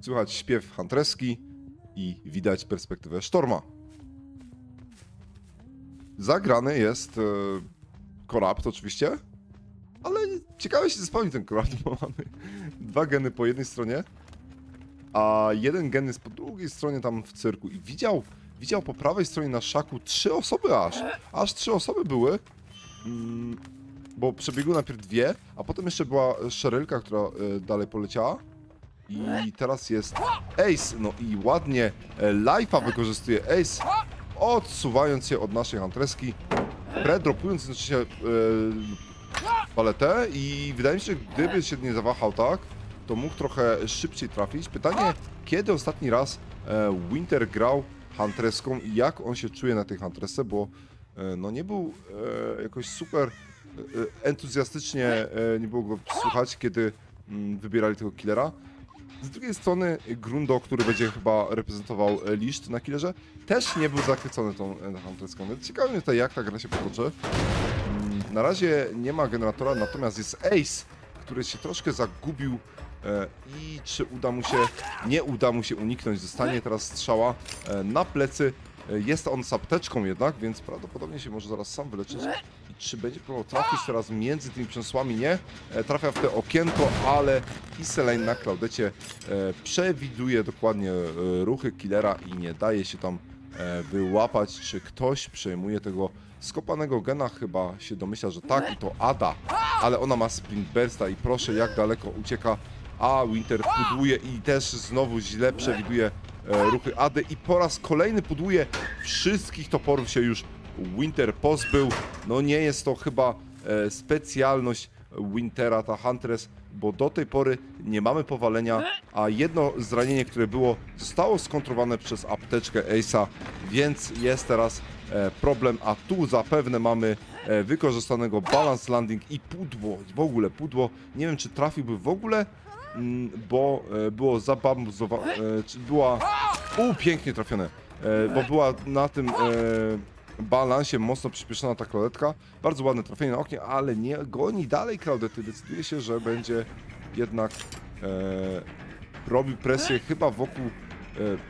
Słychać śpiew Huntreski i widać perspektywę Sztorma. Zagrany jest e, Korapt oczywiście, ale ciekawe się zespełni ten Korapt, bo mamy dwa geny po jednej stronie, a jeden gen jest po drugiej stronie tam w cyrku. I widział, widział po prawej stronie na szaku trzy osoby aż, aż trzy osoby były, mm, bo przebiegły najpierw dwie, a potem jeszcze była Szerylka, która e, dalej poleciała i teraz jest Ace, no i ładnie e, Life'a wykorzystuje Ace, odsuwając się od naszej Huntreski, predropując jednocześnie e, paletę i wydaje mi się, że gdyby się nie zawahał tak, to mógł trochę szybciej trafić. Pytanie, kiedy ostatni raz e, Winter grał Huntreską i jak on się czuje na tej Huntresce, bo e, no nie był e, jakoś super e, entuzjastycznie, e, nie było go słuchać, kiedy mm, wybierali tego killera. Z drugiej strony Grundo, który będzie chyba reprezentował e, Liszt na killerze, też nie był zachwycony tą e, Huntreską, więc ciekawe mnie tutaj jak ta gra się potoczy. Mm, Na razie nie ma generatora, natomiast jest Ace, który się troszkę zagubił e, i czy uda mu się, nie uda mu się uniknąć. Zostanie teraz strzała e, na plecy. Jest on z apteczką jednak, więc prawdopodobnie się może zaraz sam wyleczyć. I czy będzie próbował trafić teraz między tymi przęsłami? Nie. E, Trafia w te okienko, ale Iselane na Claudecie e, przewiduje dokładnie e, ruchy killera i nie daje się tam wyłapać, czy ktoś przejmuje tego skopanego gena. Chyba się domyśla, że tak i to Ada, ale ona ma sprint bursta i proszę jak daleko ucieka, a Winter pudłuje i też znowu źle przewiduje ruchy Ady i po raz kolejny pudłuje. Wszystkich toporów się już Winter pozbył. No nie jest to chyba e, specjalność Wintera, ta Huntress, bo do tej pory nie mamy powalenia, a jedno zranienie, które było, zostało skontrowane przez apteczkę Ace'a, więc jest teraz e, problem, a tu zapewne mamy e, wykorzystanego balance landing i pudło, w ogóle pudło, nie wiem czy trafiłby w ogóle, bo e, było zabambuzowane, była, u, pięknie trafione, e, bo była na tym e, balansie mocno przyspieszona ta klaudetka. Bardzo ładne trafienie na oknie, ale nie goni dalej klaudety. Decyduje się, że będzie jednak robił presję chyba wokół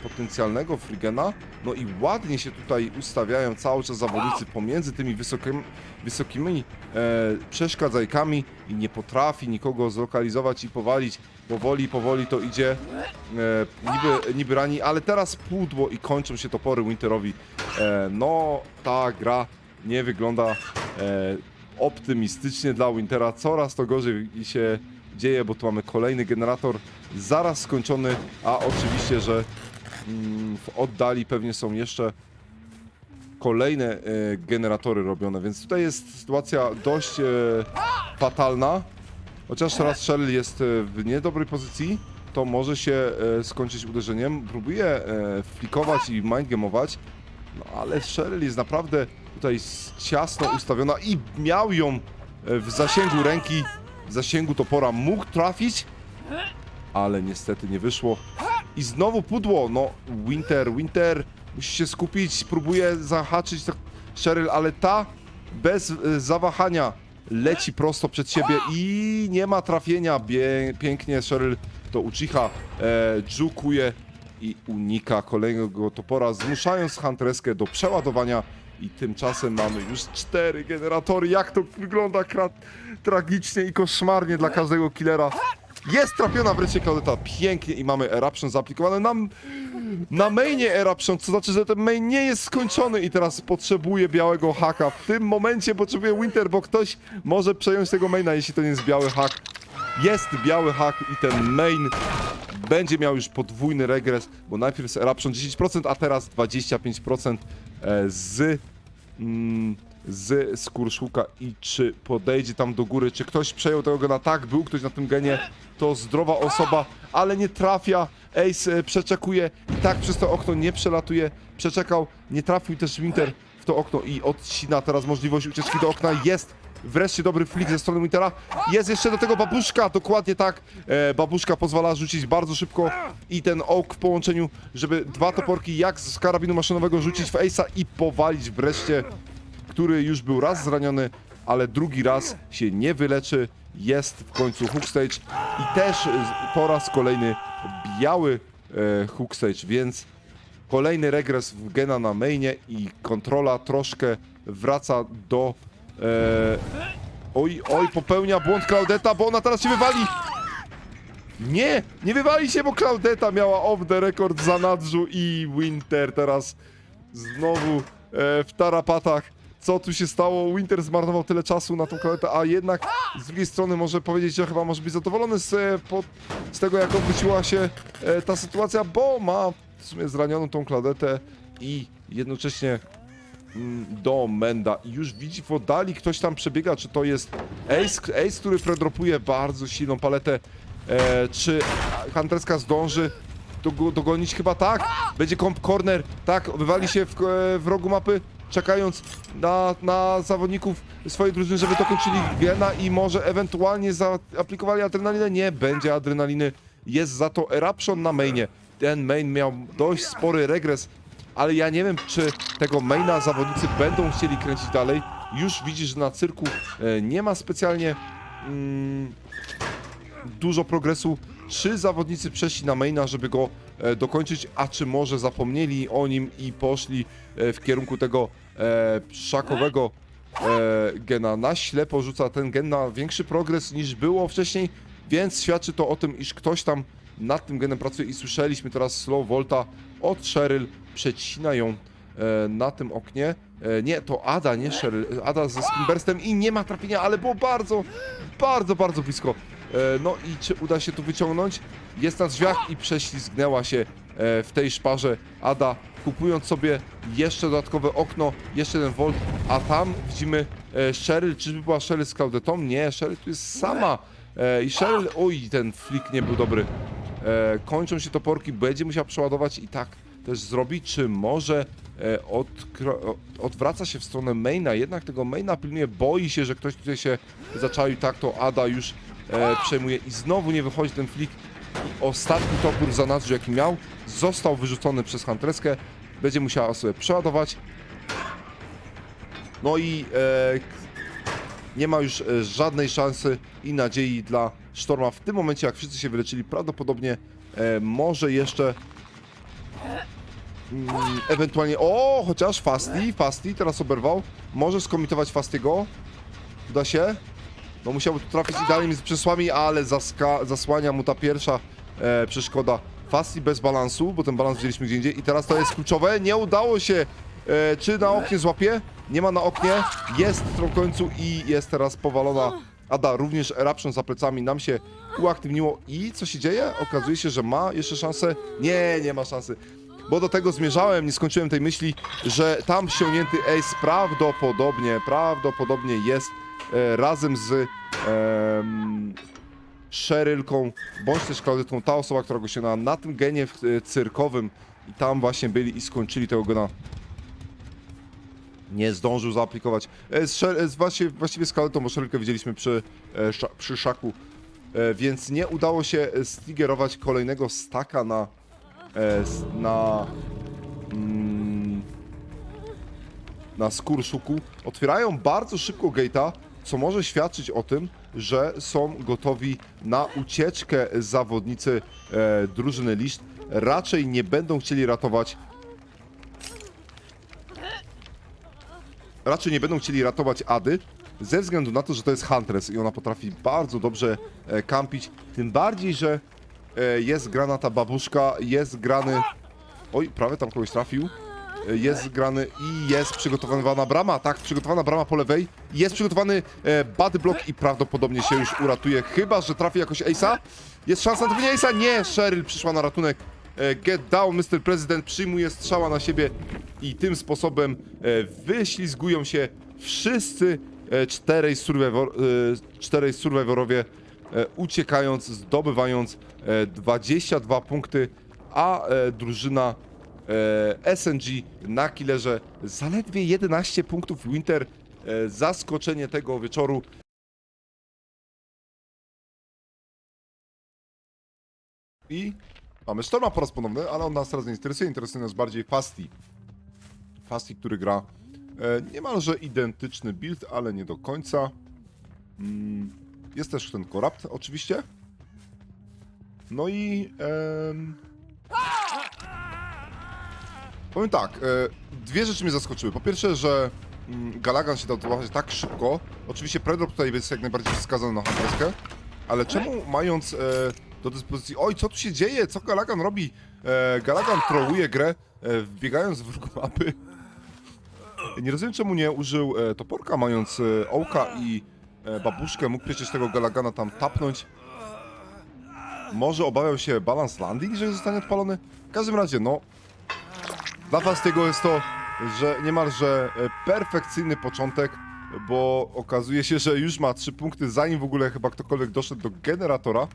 potencjalnego Frigena. No i ładnie się tutaj ustawiają cały czas zawodnicy pomiędzy tymi wysokimi, wysokimi e, przeszkadzajkami i nie potrafi nikogo zlokalizować i powalić. Powoli, powoli to idzie. E, niby, niby rani, ale teraz pudło i kończą się topory Winterowi. E, no, ta gra nie wygląda e, optymistycznie dla Wintera. Coraz to gorzej się dzieje, bo tu mamy kolejny generator zaraz skończony, a oczywiście, że mm, w oddali pewnie są jeszcze kolejne e, generatory robione, więc tutaj jest sytuacja dość e, fatalna. Chociaż teraz Shell jest e, w niedobrej pozycji, to może się skończyć uderzeniem. Próbuje flikować i mindgameować, no ale Cheryl jest naprawdę tutaj ciasno ustawiona i miał ją w zasięgu ręki, w zasięgu topora. Mógł trafić, ale niestety nie wyszło. I znowu pudło, no Winter, Winter musi się skupić, próbuje zahaczyć tak Cheryl, ale ta bez e, zawahania leci prosto przed siebie i nie ma trafienia. Bie, pięknie Cheryl to Uchiha e, dżukuje i unika kolejnego topora, zmuszając Huntreskę do przeładowania i tymczasem mamy już cztery generatory. Jak to wygląda tragicznie i koszmarnie dla każdego killera. Jest trafiona wreszcie Claudeta, pięknie i mamy Eruption zaaplikowane nam na mainie Eruption, co znaczy, że ten main nie jest skończony i teraz potrzebuje białego haka. W tym momencie potrzebuje Winter, bo ktoś może przejąć tego maina, jeśli to nie jest biały hak. Jest biały hak i ten main będzie miał już podwójny regres, bo najpierw jest Eruption 10%, a teraz 25% e, z, mm, z skórszuka i czy podejdzie tam do góry, czy ktoś przejął tego gena, tak, był ktoś na tym genie, to zdrowa osoba, ale nie trafia, Ace e, przeczekuje i tak przez to okno nie przelatuje, przeczekał, nie trafił też Winter w to okno i odcina teraz możliwość ucieczki do okna, jest Wreszcie dobry flick ze strony Wintera. Jest jeszcze do tego babuszka, dokładnie tak. E, babuszka pozwala rzucić bardzo szybko i ten oak w połączeniu, żeby dwa toporki jak z karabinu maszynowego rzucić w Ace'a i powalić wreszcie, który już był raz zraniony, ale drugi raz się nie wyleczy. Jest w końcu hook stage i też po raz kolejny biały e, hook stage, więc kolejny regres w Gena na mainie i kontrola troszkę wraca do... E, oj, oj, popełnia błąd Claudeta, bo ona teraz się wywali! Nie, nie wywali się, bo Claudeta miała off the record za nadrzu i Winter teraz znowu e, w tarapatach. Co tu się stało? Winter zmarnował tyle czasu na tą Claudetę, a jednak z drugiej strony może powiedzieć, że chyba może być zadowolony z, e, z tego, jak obróciła się e, ta sytuacja, bo ma w sumie zranioną tą Claudetę i jednocześnie mm, do Menda. I już widzi w oddali ktoś tam przebiega, czy to jest Ace, Ace który predropuje bardzo silną paletę, e, czy Hunterska zdąży dogo- dogonić? Chyba tak, będzie comp corner, tak, wywali się w, e, w rogu mapy, czekając na, na zawodników swojej drużyny, żeby dokończyli Gena i może ewentualnie zaaplikowali adrenalinę, nie będzie adrenaliny, jest za to Eruption na mainie, ten main miał dość spory regres, ale ja nie wiem, czy tego maina zawodnicy będą chcieli kręcić dalej. Już widzisz, że na cyrku e, nie ma specjalnie mm, dużo progresu. Czy zawodnicy przeszli na maina, żeby go e, dokończyć, a czy może zapomnieli o nim i poszli e, w kierunku tego e, szakowego gena. Na ślepo rzuca ten gen na większy progres niż było wcześniej, więc świadczy to o tym, iż ktoś tam nad tym genem pracuje i słyszeliśmy teraz slow volta od Cheryl, przecina ją na tym oknie. Nie, to Ada, nie Cheryl. Ada ze Spinburstem i nie ma trafienia, ale było bardzo, bardzo, bardzo blisko. E, no i czy uda się tu wyciągnąć? Jest na drzwiach i prześlizgnęła się e, w tej szparze Ada, kupując sobie jeszcze dodatkowe okno, jeszcze jeden volt, a tam widzimy e, Cheryl. Czyżby była Cheryl z Claudetą? Nie, Cheryl tu jest sama. I Cheryl, oj, ten flick nie był dobry. Kończą się toporki, będzie musiał przeładować i tak też zrobi, czy może e, odkro- o- odwraca się w stronę maina, jednak tego maina pilnuje, boi się, że ktoś tutaj się zaczaił, tak to Ada już e, przejmuje i znowu nie wychodzi ten flick i ostatni topór za nadrzu jaki miał, został wyrzucony przez Huntreskę, będzie musiała sobie przeładować, no i e, nie ma już e, żadnej szansy i nadziei dla Sztorma. W tym momencie, jak wszyscy się wyleczyli, prawdopodobnie e, może jeszcze mm, ewentualnie... O, chociaż Fasti, Fasti teraz oberwał. Może skomitować Fastiego. Uda się. No musiałby tu trafić idealnie między przesłami, ale zasłania mu ta pierwsza e, przeszkoda. Fasti bez balansu, bo ten balans wzięliśmy gdzie indziej i teraz to jest kluczowe. Nie udało się. E, czy na oknie złapie? Nie ma na oknie. Jest w końcu i jest teraz powalona. Ada, również Eruption za plecami nam się uaktywniło. I co się dzieje? Okazuje się, że ma jeszcze szansę. Nie, nie ma szansy. Bo do tego zmierzałem, nie skończyłem tej myśli, że tam ściągnięty Ace prawdopodobnie, prawdopodobnie jest razem z Szerylką, bądź też Klaudetą, ta osoba, która go ściągnęła na tym genie e, cyrkowym i tam właśnie byli i skończyli tego gena. Nie zdążył zaaplikować. E, Z, z właśnie, właściwie z Klauletą, bo Szerylkę widzieliśmy przy, e, przy szaku, e, więc nie udało się e, striggerować kolejnego staka na, e, na mm, na Skurszuku. Otwierają bardzo szybko gate'a, co może świadczyć o tym, że są gotowi na ucieczkę zawodnicy e, drużyny Liszt. Raczej nie będą chcieli ratować raczej nie będą chcieli ratować Ady, ze względu na to, że to jest Huntress i ona potrafi bardzo dobrze e, kampić. Tym bardziej, że e, jest grana ta babuszka, jest grany... Oj, prawie tam kogoś trafił. Jest grany i jest przygotowana brama, tak, przygotowana brama po lewej. Jest przygotowany e, body block i prawdopodobnie się już uratuje, chyba, że trafi jakoś Ace'a. Jest szansa na trafienie Ace'a? Nie, Cheryl przyszła na ratunek. E, Get down, Mr. President przyjmuje strzała na siebie i tym sposobem e, wyślizgują się wszyscy e, czterej, survivor, e, czterej survivorowie, e, uciekając, zdobywając e, 22 punkty, a e, drużyna SNG na killerze zaledwie 11 punktów. Winter e, zaskoczenie tego wieczoru. I mamy Storma po raz ponowny, ale on nas teraz nie interesuje. Interesuje nas bardziej Fasti. Fasti, który gra niemalże identyczny build, ale nie do końca. Mm, Jest też ten Korapt oczywiście. No i... em, Powiem tak, e, dwie rzeczy mnie zaskoczyły. Po pierwsze, że mm, Galagan się dał złapać tak szybko. Oczywiście Predrop tutaj jest jak najbardziej wskazany na handelskę, ale czemu mając e, do dyspozycji... Oj, co tu się dzieje? Co Galagan robi? E, Galagan trolluje grę, wbiegając w róg mapy. Nie rozumiem, czemu nie użył toporka, mając ołka i babuszkę. Mógł przecież tego Galagana tam tapnąć. Może obawiał się balance landing, że zostanie odpalony? W każdym razie, no, dla was tego jest to, że niemalże e, perfekcyjny początek, bo okazuje się, że już ma trzy punkty, zanim w ogóle chyba ktokolwiek doszedł do generatora.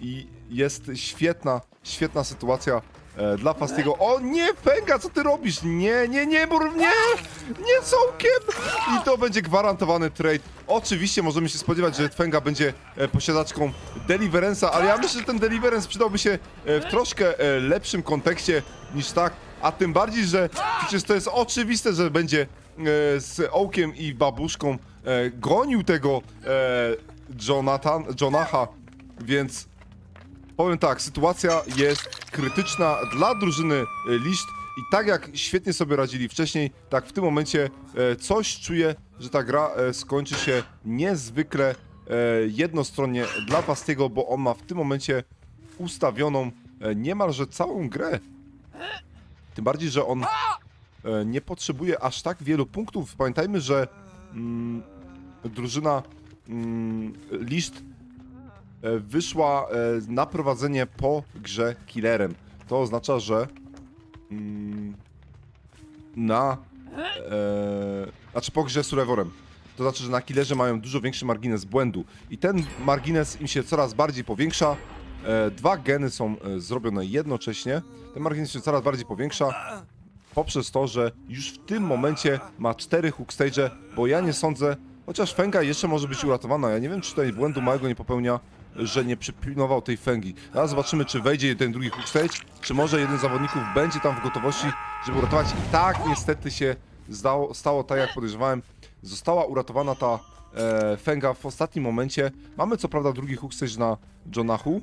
I jest świetna, świetna sytuacja e, dla Fastiego. O nie, Fenga, co ty robisz? Nie, nie, nie, bur, nie! Nie sołkiem! I to będzie gwarantowany trade. Oczywiście możemy się spodziewać, że Fenga będzie e, posiadaczką Deliverance'a, ale ja myślę, że ten Deliverance przydałby się e, w troszkę e, lepszym kontekście niż tak. A tym bardziej, że przecież to jest oczywiste, że będzie e, z Ołkiem i babuszką e, gonił tego e, Jonathan, Jonaha, więc powiem tak, sytuacja jest krytyczna dla drużyny e, Liszt i tak jak świetnie sobie radzili wcześniej, tak w tym momencie e, coś czuję, że ta gra e, skończy się niezwykle e, jednostronnie dla Pastiego, bo on ma w tym momencie ustawioną e, niemalże całą grę. Tym bardziej, że on e, nie potrzebuje aż tak wielu punktów. Pamiętajmy, że mm, drużyna mm, e, wyszła e, na prowadzenie po grze killerem. To oznacza, że mm, na e, znaczy po grze Sureworem. To znaczy, że na killerze mają dużo większy margines błędu i ten margines im się coraz bardziej powiększa. E, dwa geny są e, zrobione jednocześnie. Ten margines się coraz bardziej powiększa poprzez to, że już w tym momencie ma cztery hook stage, bo ja nie sądzę, chociaż Fenga jeszcze może być uratowana. Ja nie wiem, czy tutaj błędu małego nie popełnia, że nie przypilnował tej Fengi. Teraz zobaczymy, czy wejdzie ten drugi hook stage, czy może jeden z zawodników będzie tam w gotowości, żeby uratować. I tak niestety się zdało, stało tak, jak podejrzewałem. Została uratowana ta e, Fenga w ostatnim momencie. Mamy co prawda drugi hook stage na Jonahu,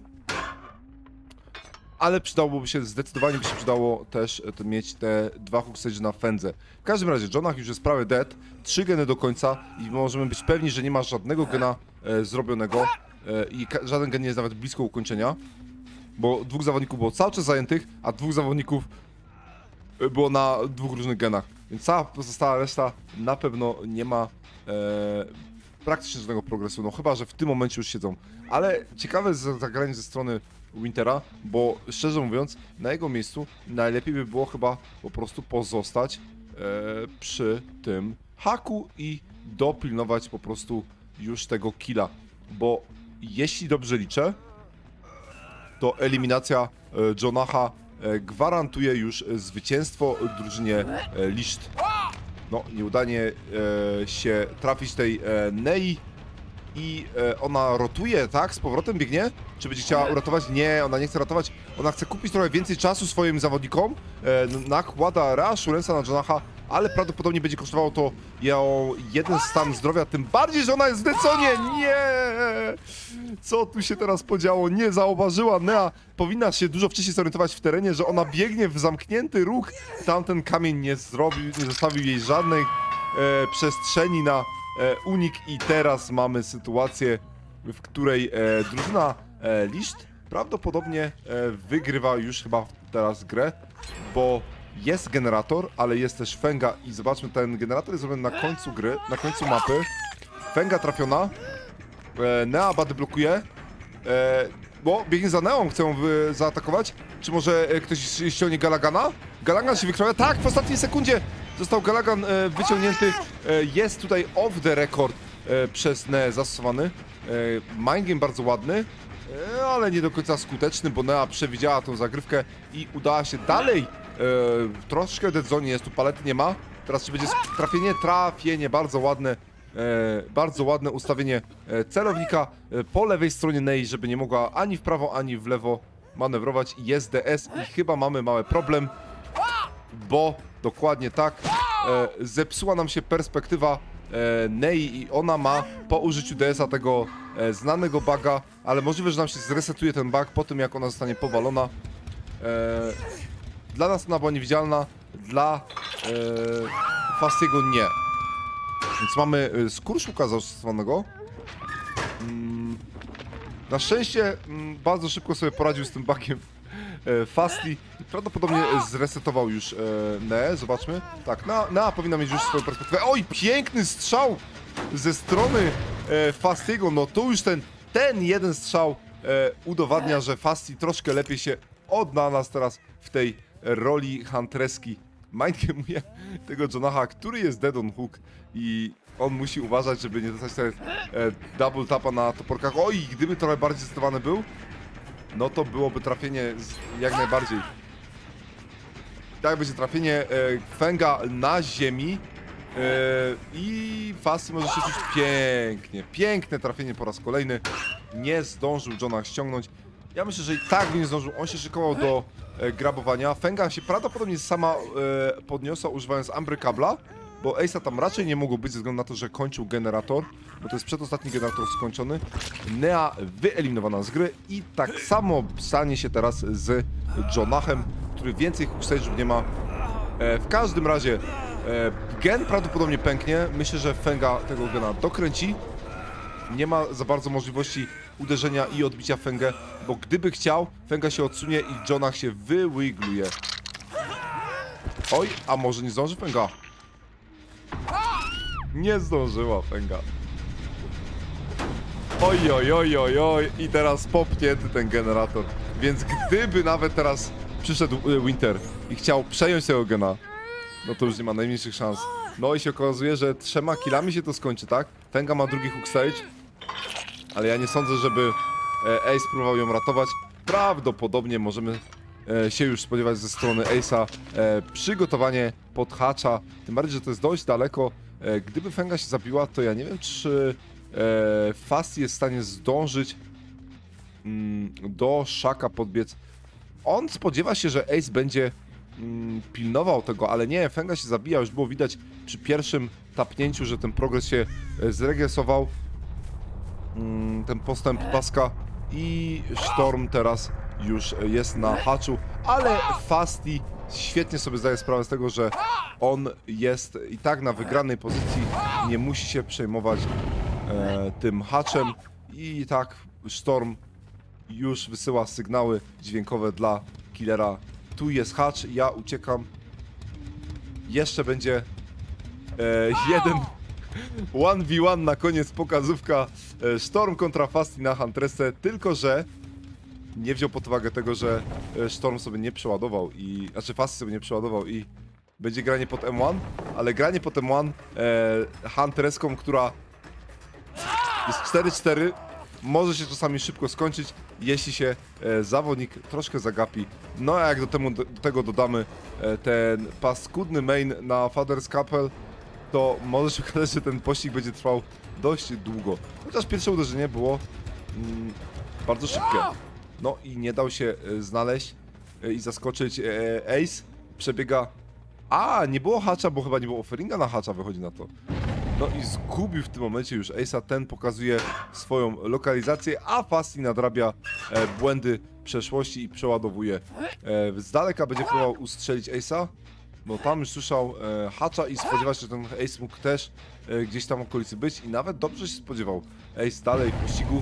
ale przydałoby się, zdecydowanie by się przydało też e, mieć te dwa hookstage na fendze. W każdym razie, Jonah już jest prawie dead, trzy geny do końca i możemy być pewni, że nie ma żadnego gena e, zrobionego e, i żaden gen nie jest nawet blisko ukończenia, bo dwóch zawodników było cały czas zajętych, a dwóch zawodników e, było na dwóch różnych genach, więc cała pozostała reszta na pewno nie ma e, praktycznie żadnego progresu, no chyba, że w tym momencie już siedzą. Ale ciekawe zagranie ze strony Wintera, bo szczerze mówiąc, na jego miejscu najlepiej by było chyba po prostu pozostać e, przy tym haku i dopilnować po prostu już tego killa, bo jeśli dobrze liczę, to eliminacja e, Jonaha e, gwarantuje już zwycięstwo drużynie e, Liszt. No, nieudanie e, się trafić tej e, Nei i e, ona rotuje, tak? Z powrotem biegnie? Czy będzie chciała uratować? Nie, ona nie chce ratować. Ona chce kupić trochę więcej czasu swoim zawodnikom. E, nakłada reassurance'a na Jonaha, ale prawdopodobnie będzie kosztowało to ją jeden stan zdrowia, tym bardziej, że ona jest w Deconie! Nie! Co tu się teraz podziało? Nie zauważyła Nea. Powinna się dużo wcześniej zorientować w terenie, że ona biegnie w zamknięty róg. Tamten kamień nie zrobił, nie zostawił jej żadnej e, przestrzeni na unik i teraz mamy sytuację, w której e, drużyna e, prawdopodobnie e, wygrywa już chyba teraz grę, bo jest generator, ale jest też Fenga i zobaczmy, ten generator jest zrobiony na końcu gry, na końcu mapy. Fenga trafiona, e, Nea blokuje, e, bo biegnie za Neą, chcą wy, zaatakować. Czy może e, ktoś ściągnie Galagana? Galagan się wykrwawia. Tak, w ostatniej sekundzie został Galagan e, wyciągnięty. E, jest tutaj off the record e, przez Neę zastosowany. E, mind game bardzo ładny, ale nie do końca skuteczny, bo Nea przewidziała tą zagrywkę i udała się dalej. Troszkę dead zone jest, tu palety nie ma. Teraz czy będzie trafienie? Trafienie, bardzo ładne. Bardzo ładne ustawienie celownika po lewej stronie Nei, żeby nie mogła ani w prawo, ani w lewo manewrować. Jest DS i chyba mamy mały problem, bo dokładnie tak e, zepsuła nam się perspektywa e, Nei i ona ma po użyciu DS-a tego e, znanego buga, ale możliwe, że nam się zresetuje ten bug po tym, jak ona zostanie powalona. E, dla nas ona była niewidzialna, dla e, Fastiego nie. Więc mamy e, skurczuka zastosowanego. Mm, na szczęście mm, bardzo szybko sobie poradził z tym bugiem e, Fasti prawdopodobnie zresetował już e, Nea, zobaczmy. Tak, Nea, Nea powinna mieć już swoją perspektywę. Oj, piękny strzał ze strony e, Fastiego, no to już ten, ten jeden strzał udowadnia, że Fasti troszkę lepiej się odnalazł teraz w tej roli huntreski. Mindgamuje tego Jonaha, który jest dead on hook i on musi uważać, żeby nie dostać sobie e, double tapa na toporkach. Oj, gdyby trochę bardziej zdecydowany był, no to byłoby trafienie z, jak najbardziej. Tak będzie trafienie e, Fenga na ziemi e, i Fasty może się czuć pięknie. Piękne trafienie po raz kolejny. Nie zdążył Jonah ściągnąć. Ja myślę, że i tak nie zdążył. On się szykował do e, grabowania. Fenga się prawdopodobnie sama e, podniosła używając Ambry Kabla, bo Ace'a tam raczej nie mogło być ze względu na to, że kończył generator, bo to jest przedostatni generator skończony. Nea wyeliminowana z gry i tak samo stanie się teraz z Jonahem, który więcej hookstage'ów nie ma. E, w każdym razie e, gen prawdopodobnie pęknie. Myślę, że Fenga tego gena dokręci. Nie ma za bardzo możliwości uderzenia i odbicia Fengę, bo gdyby chciał, Fenga się odsunie i Jonah się wywigluje. Oj, a może nie zdąży Fenga? Nie zdążyła Fenga. Oj, oj, oj, oj, oj. I teraz popnięty ten generator. Więc gdyby nawet teraz przyszedł y, Winter i chciał przejąć tego gena, no to już nie ma najmniejszych szans. No i się okazuje, że trzema killami się to skończy, tak? Fenga ma drugi hook stage, ale ja nie sądzę, żeby e, Ace próbował ją ratować. Prawdopodobnie możemy e, się już spodziewać ze strony Ace'a e, przygotowanie pod hacza. Tym bardziej, że to jest dość daleko. E, gdyby Fenga się zabiła, to ja nie wiem, czy e, Fast jest w stanie zdążyć mm, do Szaka podbiec. On spodziewa się, że Ace będzie mm, pilnował tego, ale nie, Fenga się zabija. Już było widać przy pierwszym tapnięciu, że ten progres się e, zregresował mm, ten postęp paska i Storm teraz już jest na haczu, ale Fasti świetnie sobie zdaje sprawę z tego, że on jest i tak na wygranej pozycji, nie musi się przejmować e, tym haczem i tak Storm już wysyła sygnały dźwiękowe dla killera. Tu jest hacz, ja uciekam. Jeszcze będzie e, jeden 1v1 na koniec pokazówka e, Storm kontra Fasti na Huntressę, tylko że nie wziął pod uwagę tego, że e, Storm sobie nie przeładował i, znaczy Fasti sobie nie przeładował i będzie granie pod M1, ale granie pod M1 e, Huntresską, która jest 4-4, może się czasami szybko skończyć, jeśli się e, zawodnik troszkę zagapi. No a jak do, temu, do tego dodamy e, ten paskudny main na Father's Couple, to może się okazać, że ten pościg będzie trwał dość długo. Chociaż pierwsze uderzenie było mm, bardzo szybkie. No i nie dał się e, znaleźć e, i zaskoczyć e, Ace. Przebiega... A, nie było hacza, bo chyba nie było offeringa na hacza, wychodzi na to. No i zgubił w tym momencie już Ace'a, ten pokazuje swoją lokalizację, a Fasti nadrabia e, błędy przeszłości i przeładowuje. E, z daleka będzie próbował ustrzelić Ace'a, bo tam już słyszał e, hacza i spodziewał się, że ten Ace mógł też e, gdzieś tam w okolicy być i nawet dobrze się spodziewał. Ace dalej w pościgu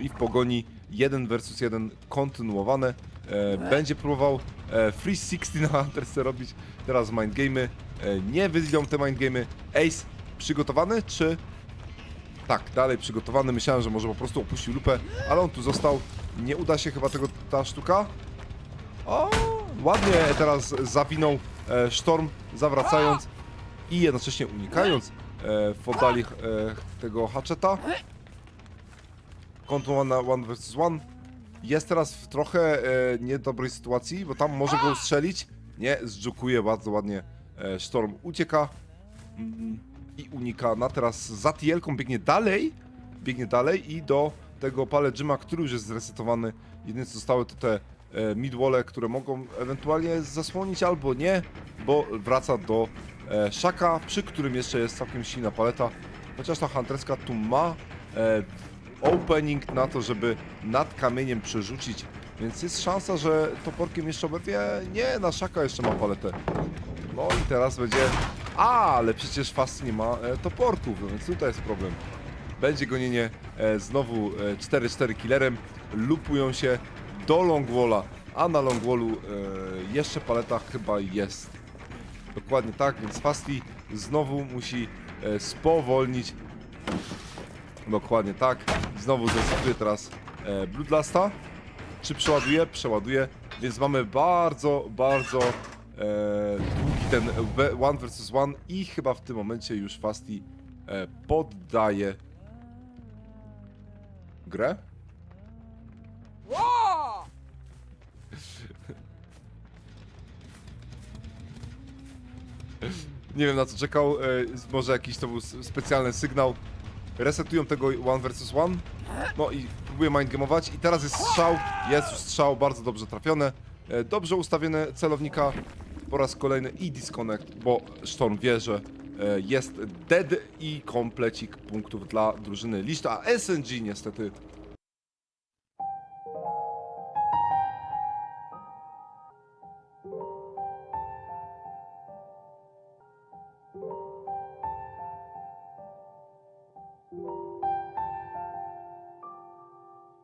i w pogoni 1 versus 1 kontynuowane. E, będzie próbował e, Free 60 na Huntersce robić teraz mindgamy. E, nie wyzwią te mindgamy. Ace przygotowany, czy... Tak, dalej przygotowany. Myślałem, że może po prostu opuścił lupę, ale on tu został. Nie uda się chyba tego ta sztuka. O, ładnie teraz zawinął e, sztorm, zawracając i jednocześnie unikając e, w oddali e, tego haczeta. Kontynuowana one vs one. Jest teraz w trochę e, niedobrej sytuacji, bo tam może go ustrzelić. Nie, zdżukuje bardzo ładnie. E, sztorm ucieka mm, i unika. Na teraz za Tielką biegnie dalej. Biegnie dalej i do tego Pale Jima, który już jest zresetowany. Jedyne co zostały to te e, midwole, które mogą ewentualnie zasłonić albo nie, bo wraca do e, Szaka, przy którym jeszcze jest całkiem silna paleta. Chociaż ta Huntresska tu ma e, opening na to, żeby nad kamieniem przerzucić, więc jest szansa, że toporkiem jeszcze oberwie. Nie, na Szaka jeszcze ma paletę. No i teraz będzie... A, ale przecież Fast nie ma e, toporków, więc tutaj jest problem. Będzie gonienie e, znowu e, 4-4 killerem. Lupują się do Longwalla, a na Longwallu e, jeszcze paleta chyba jest. Dokładnie tak, więc Fasti znowu musi e, spowolnić. Dokładnie tak. Znowu zrezygnuje teraz e, Bloodlasta. Czy przeładuje? Przeładuje. Więc mamy bardzo, bardzo e, długi ten one versus one i chyba w tym momencie już Fasti e, poddaje grę. Nie wiem na co czekał, e, może jakiś to był specjalny sygnał. Resetują tego one versus one. No i próbuję mindgameować i teraz jest strzał, jest strzał, bardzo dobrze trafione. E, Dobrze ustawione celownika po raz kolejny i disconnect, bo Storm wie, że e, jest dead i komplecik punktów dla drużyny Liszta, a SNG niestety